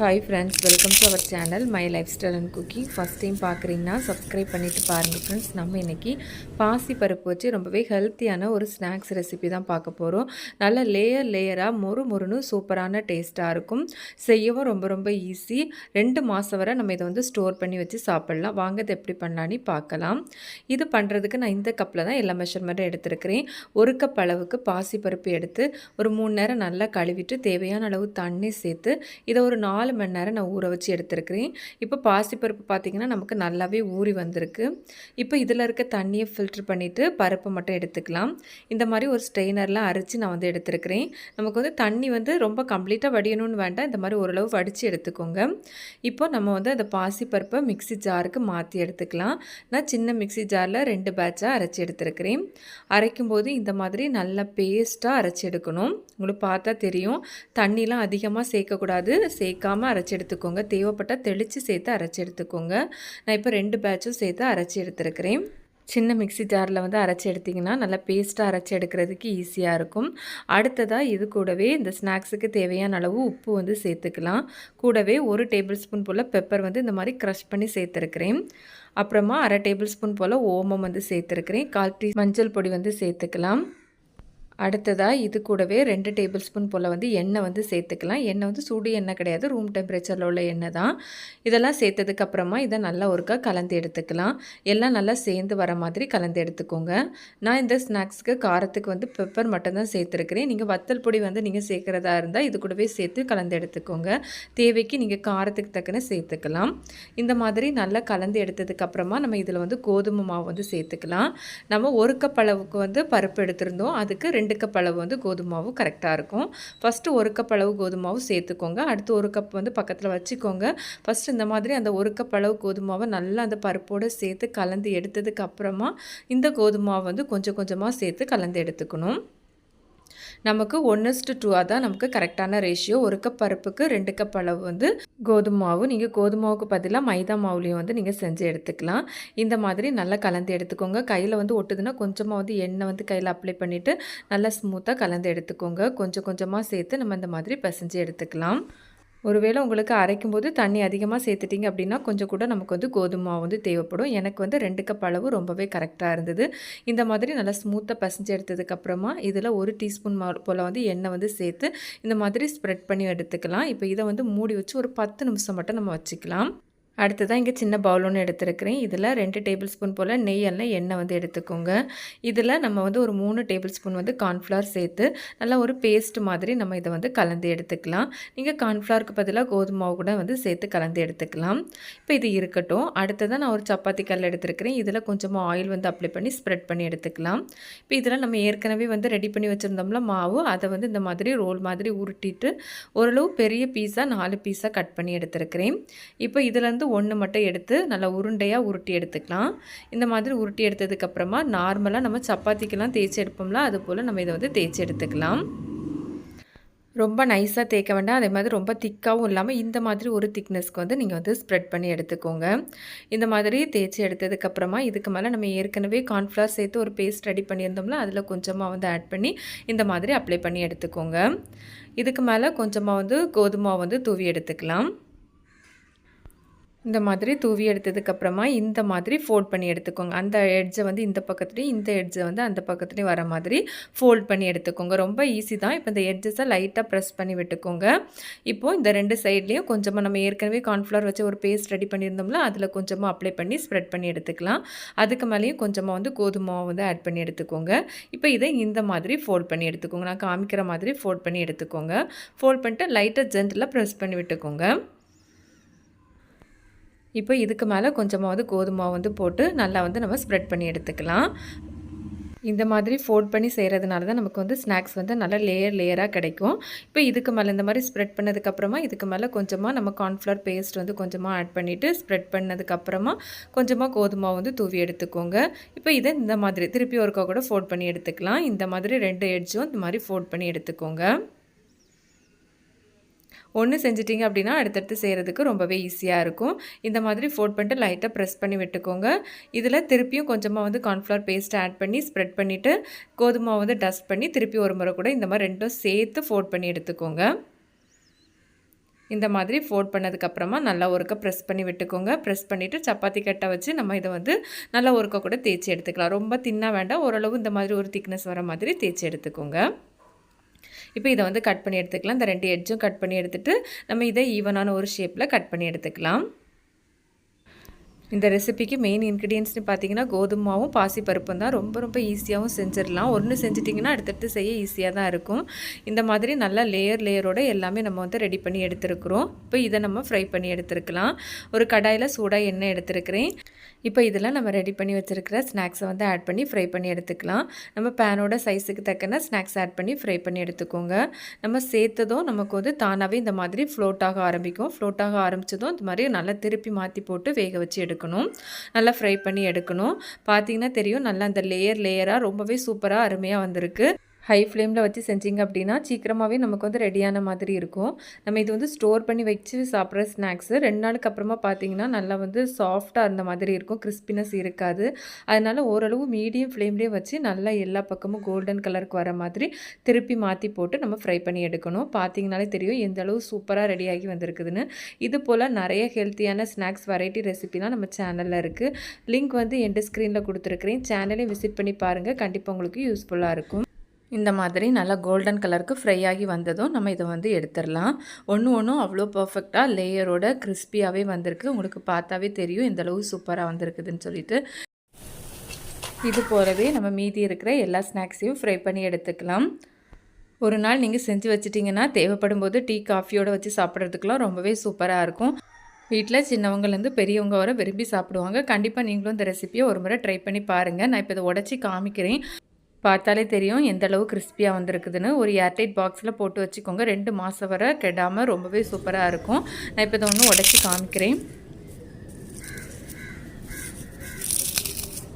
Hi friends welcome to our channel my life style and cooking first time பார்க்குறீங்கன்னா subscribe பண்ணிவிட்டு பாருங்கள் friends நம்ம இன்றைக்கி பாசி பருப்பு வச்சு ரொம்பவே ஹெல்த்தியான ஒரு ஸ்நாக்ஸ் ரெசிபி தான் பார்க்க போகிறோம் நல்ல லேயர் லேயராக மொறு மொறுன்னு சூப்பரான டேஸ்ட்டாக இருக்கும். செய்யவும் ரொம்ப ரொம்ப ஈஸி ரெண்டு மாதம் வரை நம்ம இதை வந்து ஸ்டோர் பண்ணி வச்சு சாப்பிட்லாம். வாங்க இதை எப்படி பண்ணலான்னு பார்க்கலாம். இது பண்ணுறதுக்கு நான் இந்த கப்பில் தான் எல்லா மெஷர்மெண்ட்டும் எடுத்துருக்கிறேன். ஒரு கப் அளவுக்கு பாசி பருப்பு எடுத்து ஒரு மூணு நேரம் நல்லா கழுவிட்டு தேவையான அளவு தண்ணி சேர்த்து இதை ஒரு நாலு நாலு மணி நேரம் நான் ஊற வச்சு எடுத்துருக்கிறேன். இப்போ பாசிப்பருப்பு பார்த்திங்கன்னா நமக்கு நல்லாவே ஊறி வந்திருக்கு. இப்போ இதில் இருக்க தண்ணியை ஃபில்ட்ரு பண்ணிவிட்டு பருப்பை மட்டும் எடுத்துக்கலாம். இந்த மாதிரி ஒரு ஸ்ட்ரெயினர்லாம் அரைச்சி நான் வந்து எடுத்துருக்கிறேன். நமக்கு வந்து தண்ணி வந்து ரொம்ப கம்ப்ளீட்டாக வடியணும்னு வேண்டாம். இந்த மாதிரி ஓரளவு வடித்து எடுத்துக்கோங்க. இப்போ நம்ம வந்து அந்த பாசிப்பருப்பை மிக்சி ஜாருக்கு மாற்றி எடுத்துக்கலாம். நான் சின்ன மிக்சி ஜாரில் ரெண்டு பேட்சாக அரைச்சி எடுத்துருக்கிறேன். அரைக்கும் போது இந்த மாதிரி நல்லா பேஸ்ட்டாக அரைச்சி எடுக்கணும். உங்களுக்கு பார்த்தா தெரியும். தண்ணிலாம் அதிகமாக சேர்க்கக்கூடாது. சேர்க்க சேர்க்காமல் அரைச்சி எடுத்துக்கோங்க. தேவைப்பட்டால் தெளித்து சேர்த்து அரைச்சி எடுத்துக்கோங்க. நான் இப்போ ரெண்டு பேட்சும் சேர்த்து அரைச்சி எடுத்துருக்கிறேன். சின்ன மிக்சி ஜாரில் வந்து அரைச்சி எடுத்திங்கன்னா நல்லா பேஸ்ட்டாக அரைச்சி எடுக்கிறதுக்கு ஈஸியாக இருக்கும். அடுத்ததாக இது கூடவே இந்த ஸ்நாக்ஸுக்கு தேவையான அளவு உப்பு வந்து சேர்த்துக்கலாம். கூடவே ஒரு டேபிள் ஸ்பூன் போல் பெப்பர் வந்து இந்த மாதிரி க்ரஷ் பண்ணி சேர்த்துருக்கிறேன். அப்புறமா அரை டேபிள் ஸ்பூன் போல் ஓமம் வந்து சேர்த்துருக்கிறேன். கால் டீ மஞ்சள் பொடி வந்து சேர்த்துக்கலாம். அடுத்ததாக இது கூடவே ரெண்டு டேபிள் ஸ்பூன் போல் வந்து எண்ணெய் வந்து சேர்த்துக்கலாம். எண்ணெய் வந்து சூடு எண்ணெய் கிடையாது. ரூம் டெம்பரேச்சரில் உள்ள எண்ணெய் தான். இதெல்லாம் சேர்த்ததுக்கப்புறமா இதை நல்லா ஒருக்கா கலந்து எடுத்துக்கலாம். எல்லாம் நல்லா சேர்ந்து வர மாதிரி கலந்து எடுத்துக்கோங்க. நான் இந்த ஸ்நாக்ஸுக்கு காரத்துக்கு வந்து பெப்பர் மட்டும்தான் சேர்த்துருக்கிறேன். நீங்கள் வத்தல் பொடி வந்து நீங்கள் சேர்க்குறதா இருந்தால் இது கூடவே சேர்த்து கலந்து எடுத்துக்கோங்க. தேவைக்கு நீங்கள் காரத்துக்கு தக்கன சேர்த்துக்கலாம். இந்த மாதிரி நல்லா கலந்து எடுத்ததுக்கப்புறமா நம்ம இதில் வந்து கோதுமை மாவு வந்து சேர்த்துக்கலாம். நம்ம ஒரு கப் அளவுக்கு வந்து பருப்பு எடுத்திருந்தோம். அதுக்கு ரெண்டு ரெண்டு கப் அளவு வந்து கோதுமாவும் கரெக்டாக இருக்கும். ஃபஸ்ட்டு ஒரு கப் அளவு கோதுமாவும் சேர்த்துக்கோங்க. அடுத்து ஒரு கப் வந்து பக்கத்தில் வச்சுக்கோங்க. ஃபஸ்ட்டு இந்த மாதிரி அந்த ஒரு கப் அளவு கோதுமாவை நல்லா அந்த பருப்போடு சேர்த்து கலந்து எடுத்ததுக்கு அப்புறமா இந்த கோதுமாவை வந்து கொஞ்சம் கொஞ்சமாக சேர்த்து கலந்து எடுத்துக்கணும். நமக்கு ஒன்னுஸ்ட்டு டூவாக தான் நமக்கு கரெக்டான ரேஷியோ ஒரு கப் பருப்புக்கு ரெண்டு கப் அளவு வந்து கோதுமை மாவு நீங்கள் கோதுமாவுக்கு பதிலாக மைதா மாவுலேயும் வந்து நீங்கள் செஞ்சு எடுத்துக்கலாம். இந்த மாதிரி நல்லா கலந்து எடுத்துக்கோங்க. கையில் வந்து ஒட்டுதுன்னா கொஞ்சமாக வந்து எண்ணெய் வந்து கையில் அப்ளை பண்ணிவிட்டு நல்லா ஸ்மூத்தாக கலந்து எடுத்துக்கோங்க. கொஞ்சம் கொஞ்சமாக சேர்த்து நம்ம இந்த மாதிரி பிசைஞ்சு எடுத்துக்கலாம். ஒருவேளை உங்களுக்கு அரைக்கும் போது தண்ணி அதிகமாக சேர்த்துட்டிங்க அப்படின்னா கொஞ்சம் கூட நமக்கு வந்து கோதுமை வந்து தேவைப்படும். எனக்கு வந்து ரெண்டு கப் அளவு ரொம்பவே கரெக்டாக இருந்தது. இந்த மாதிரி நல்லா ஸ்மூத்தாக பசஞ்சு எடுத்ததுக்கப்புறமா இதில் ஒரு டீஸ்பூன் போல் வந்து எண்ணெய் வந்து சேர்த்து இந்த மாதிரி ஸ்ப்ரெட் பண்ணி எடுத்துக்கலாம். இப்போ இதை வந்து மூடி வச்சு ஒரு பத்து நிமிஷம் மட்டும் நம்ம வச்சுக்கலாம். அடுத்ததாக இங்கே சின்ன பவுல் ஒன்று எடுத்துருக்கிறேன். இதில் ரெண்டு டேபிள் ஸ்பூன் போல் நெய் எல்லாம் எண்ணெய் வந்து எடுத்துக்கோங்க. இதில் நம்ம வந்து ஒரு மூணு டேபிள் ஸ்பூன் வந்து கார்ன்ஃப்ளவர் சேர்த்து நல்லா ஒரு பேஸ்ட் மாதிரி நம்ம இதை வந்து கலந்து எடுத்துக்கலாம். நீங்கள் கார்ன்ஃப்ளவருக்கு பதிலாக கோதுமை கூட வந்து சேர்த்து கலந்து எடுத்துக்கலாம். இப்போ இது இருக்கட்டும். அடுத்ததாக நான் ஒரு சப்பாத்தி கல் எடுத்துருக்கிறேன். இதில் கொஞ்சமாக ஆயில் வந்து அப்ளை பண்ணி ஸ்ப்ரெட் பண்ணி எடுத்துக்கலாம். இப்போ இதில் நம்ம ஏற்கனவே வந்து ரெடி பண்ணி வச்சுருந்தோம்ல மாவு அதை வந்து இந்த மாதிரி ரோல் மாதிரி உருட்டிட்டு ஓரளவு பெரிய பீஸாக நாலு பீஸாக கட் பண்ணி எடுத்துருக்கிறேன். இப்போ இதிலேருந்து ஒன்று மட்டும் எடுத்து நல்லா உருண்டையாக உருட்டி எடுத்துக்கலாம். இந்த மாதிரி உருட்டி எடுத்ததுக்கப்புறமா நார்மலாக நம்ம சப்பாத்திக்கெல்லாம் தேய்ச்சி எடுப்போம்ல அது போல் நம்ம இதை வந்து தேய்ச்சி எடுத்துக்கலாம். ரொம்ப நைஸாக தேய்க்க வேண்டாம். அதே மாதிரி ரொம்ப திக்காகவும் இல்லாமல் இந்த மாதிரி ஒரு திக்னஸ்க்கு வந்து நீங்கள் வந்து ஸ்ப்ரெட் பண்ணி எடுத்துக்கோங்க. இந்த மாதிரி தேய்ச்சி எடுத்ததுக்கப்புறமா இதுக்கு மேலே நம்ம ஏற்கனவே கார்ன்ஃப்ளவர் சேர்த்து ஒரு பேஸ்ட் ரெடி பண்ணியிருந்தோம்ல அதில் கொஞ்சமாக வந்து ஆட் பண்ணி இந்த மாதிரி அப்ளை பண்ணி எடுத்துக்கோங்க. இதுக்கு மேலே கொஞ்சமாக வந்து கோதுமை வந்து தூவி எடுத்துக்கலாம். இந்த மாதிரி தூவி எடுத்ததுக்கப்புறமா இந்த மாதிரி ஃபோல்ட் பண்ணி எடுத்துக்கோங்க. அந்த எட்ஜை வந்து இந்த பக்கத்துலேயும் இந்த எட்ஜை வந்து அந்த பக்கத்துலேயும் வர மாதிரி ஃபோல்ட் பண்ணி எடுத்துக்கோங்க. ரொம்ப ஈஸி தான். இப்போ இந்த எட்ஜஸை லைட்டாக ப்ரெஸ் பண்ணி விட்டுக்கோங்க. இப்போது இந்த ரெண்டு சைட்லேயும் கொஞ்சமாக நம்ம ஏற்கனவே கார்ன்ஃப்ளவர் வச்சு ஒரு பேஸ்ட் ரெடி பண்ணியிருந்தோம்ல அதில் கொஞ்சமாக அப்ளை பண்ணி ஸ்ப்ரெட் பண்ணி எடுத்துக்கலாம். அதுக்கு மேலேயும் கொஞ்சமாக வந்து கோதுமை வந்து ஆட் பண்ணி எடுத்துக்கோங்க. இப்போ இதை இந்த மாதிரி ஃபோல்ட் பண்ணி எடுத்துக்கோங்க. நான் காமிக்கிற மாதிரி ஃபோல்ட் பண்ணி எடுத்துக்கோங்க. ஃபோல்ட் பண்ணிட்டு லைட்டாக ஜென்டில் ப்ரெஸ் பண்ணி விட்டுக்கோங்க. இப்போ இதுக்கு மேலே கொஞ்சமாவது கோதுமை வந்து போட்டு நல்லா வந்து நம்ம ஸ்ப்ரெட் பண்ணி எடுத்துக்கலாம். இந்த மாதிரி ஃபோல்ட் பண்ணி செய்கிறதுனால தான் நமக்கு வந்து ஸ்நாக்ஸ் வந்து நல்லா லேயர் லேயராக கிடைக்கும். இப்போ இதுக்கு மேலே இந்த மாதிரி ஸ்ப்ரெட் பண்ணதுக்கப்புறமா இதுக்கு மேலே கொஞ்சமாக நம்ம கார்ன்ஃப்ளவர் பேஸ்ட் வந்து கொஞ்சமாக ஆட் பண்ணிவிட்டு ஸ்ப்ரெட் பண்ணதுக்கப்புறமா கொஞ்சமாக கோதுமை வந்து தூவி எடுத்துக்கோங்க. இப்போ இதை இந்த மாதிரி திருப்பி ஒருக்கா கூட ஃபோல்ட் பண்ணி எடுத்துக்கலாம். இந்த மாதிரி ரெண்டு எட்ஜும் இந்த மாதிரி ஃபோல்ட் பண்ணி எடுத்துக்கோங்க. ஒன்று செஞ்சிட்டிங்க அப்படின்னா அடுத்தடுத்து செய்கிறதுக்கு ரொம்பவே ஈஸியாக இருக்கும். இந்த மாதிரி ஃபோல்ட் பண்ணிட்டு லைட்டாக ப்ரெஸ் பண்ணி விட்டுக்கோங்க. இதில் திருப்பியும் கொஞ்சமாக வந்து கார்ன்ஃப்ளவர் பேஸ்ட் ஆட் பண்ணி ஸ்ப்ரெட் பண்ணிவிட்டு கோதுமை வந்து டஸ்ட் பண்ணி திருப்பி ஒரு முறை கூட இந்த மாதிரி ரெண்டும் சேர்த்து ஃபோல்ட் பண்ணி எடுத்துக்கோங்க. இந்த மாதிரி ஃபோல்ட் பண்ணதுக்கப்புறமா நல்லா ஒருக்க ப்ரெஸ் பண்ணி விட்டுக்கோங்க. ப்ரெஸ் பண்ணிவிட்டு சப்பாத்தி கட்டை வச்சு நம்ம இதை வந்து நல்லா ஒருக்க கூட தேய்ச்சி எடுத்துக்கலாம். ரொம்ப தின்னாக வேண்டாம். ஓரளவு இந்த மாதிரி ஒரு திக்னஸ் வர மாதிரி தேய்ச்சி எடுத்துக்கோங்க. இப்போ இதை வந்து கட் பண்ணி எடுத்துக்கலாம். இந்த ரெண்டு எட்ஜும் கட் பண்ணி எடுத்துகிட்டு நம்ம இதை ஈவனான ஒரு ஷேப்பில் கட் பண்ணி எடுத்துக்கலாம். இந்த ரெசிபிக்கு மெயின் இன்க்ரீடியன்ஸ்னு பார்த்தீங்கன்னா கோதுமாவும் பாசிப்பருப்பும் தான். ரொம்ப ரொம்ப ஈஸியாகவும் செஞ்சிடலாம். ஒன்று செஞ்சிட்டிங்கன்னா அடுத்தடுத்து செய்ய ஈஸியாக தான் இருக்கும். இந்த மாதிரி நல்லா லேயர் லேயரோட எல்லாமே நம்ம வந்து ரெடி பண்ணி எடுத்துருக்குறோம். இப்போ இதை நம்ம ஃப்ரை பண்ணி எடுத்துருக்கலாம். ஒரு கடாயில் சூடாக எண்ணெய் எடுத்துருக்கிறேன். இப்போ இதெல்லாம் நம்ம ரெடி பண்ணி வச்சுருக்கிற ஸ்நாக்ஸை வந்து ஆட் பண்ணி ஃப்ரை பண்ணி எடுத்துக்கலாம். நம்ம பேனோட சைஸுக்கு தக்கன ஸ்நாக்ஸ் ஆட் பண்ணி ஃப்ரை பண்ணி எடுத்துக்கோங்க. நம்ம சேர்த்ததும் நமக்கு வந்து தானாகவே இந்த மாதிரி ஃப்ளோட் ஆக ஆரம்பிக்கும். ஃப்ளோட் ஆக ஆரம்பித்ததும் இந்த மாதிரி நல்லா திருப்பி மாற்றி போட்டு வேக வச்சு எடுக்கும் எடுக்கணும். நல்லா ஃப்ரை பண்ணி எடுக்கணும். பார்த்தீங்கன்னா தெரியும் நல்லா அந்த லேயர் லேயராக ரொம்பவே சூப்பராக அருமையாக வந்திருக்கு. ஹை ஃப்ளேமில் வச்சு செஞ்சிங்க அப்படின்னா சீக்கிரமாகவே நமக்கு வந்து ரெடியான மாதிரி இருக்கும். நம்ம இது வந்து ஸ்டோர் பண்ணி வச்சு சாப்பிட்ற ஸ்நாக்ஸு ரெண்டு நாளுக்கு அப்புறமா பார்த்தீங்கன்னா நல்லா வந்து சாஃப்டாக இருந்த மாதிரி இருக்கும். கிறிஸ்பினஸ் இருக்காது. அதனால் ஓரளவு மீடியம் ஃப்ளேம்லேயே வச்சு நல்லா எல்லா பக்கமும் கோல்டன் கலருக்கு வர மாதிரி திருப்பி மாற்றி போட்டு நம்ம ஃப்ரை பண்ணி எடுக்கணும். பார்த்தீங்கனாலே தெரியும் எந்த அளவு சூப்பராக ரெடியாகி வந்திருக்குதுன்னு. இது போல் நிறைய ஹெல்த்தியான ஸ்நாக்ஸ் வெரைட்டி ரெசிபிலாம் நம்ம சேனலில் இருக்குது லிங்க் வந்து எண்டு ஸ்க்ரீனில் கொடுத்துருக்குறேன். சேனலையும் விசிட் பண்ணி பாருங்கள் கண்டிப்பாக உங்களுக்கு யூஸ்ஃபுல்லாக இருக்கும். இந்த மாதிரி நல்லா கோல்டன் கலருக்கு ஃப்ரை ஆகி வந்ததும் நம்ம இதை வந்து எடுத்துடலாம். ஒன்று ஒன்றும் அவ்வளோ பர்ஃபெக்டாக லேயரோட கிறிஸ்பியாகவே வந்திருக்கு. உங்களுக்கு பார்த்தாவே தெரியும் இந்தளவு சூப்பராக வந்திருக்குதுன்னு சொல்லிட்டு. இது போலவே நம்ம மீதி இருக்கிற எல்லா ஸ்நாக்ஸையும் ஃப்ரை பண்ணி எடுத்துக்கலாம். ஒரு நாள் நீங்கள் செஞ்சு வச்சிட்டிங்கன்னா தேவைப்படும் போது டீ காஃபியோடு வச்சு சாப்பிட்றதுக்கெலாம் ரொம்பவே சூப்பராக இருக்கும். வீட்டில் சின்னவங்கலேருந்து பெரியவங்க வர விரும்பி சாப்பிடுவாங்க. கண்டிப்பாக நீங்களும் இந்த ரெசிப்பியை ஒரு முறை ட்ரை பண்ணி பாருங்கள் நான் இப்போ இதை உடச்சி காமிக்கிறேன். பார்த்தாலே தெரியும் எந்த அளவு கிறிஸ்பியாக வந்திருக்குதுன்னு. ஒரு ஏர்டைட் பாக்ஸில் போட்டு வச்சுக்கோங்க. ரெண்டு மாதம் வரை கெடாமல் ரொம்பவே சூப்பராக இருக்கும். நான் இப்போ இதை ஒன்று உடச்சி காமிக்கிறேன்.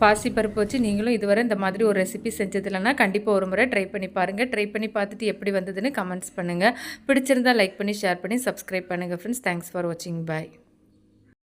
பாசி பருப்பு வச்சு நீங்களும் இதுவரை இந்த மாதிரி ஒரு ரெசிபி செஞ்சதில்லைனா கண்டிப்பாக ஒரு முறை ட்ரை பண்ணி பாருங்கள் ட்ரை பண்ணி பார்த்துட்டு எப்படி வந்ததுன்னு கமெண்ட்ஸ் பண்ணுங்கள் பிடிச்சிருந்தால் லைக் பண்ணி ஷேர் பண்ணி சப்ஸ்கிரைப் பண்ணுங்கள் ஃப்ரெண்ட்ஸ் தேங்க்ஸ் ஃபார் வாட்சிங் பாய்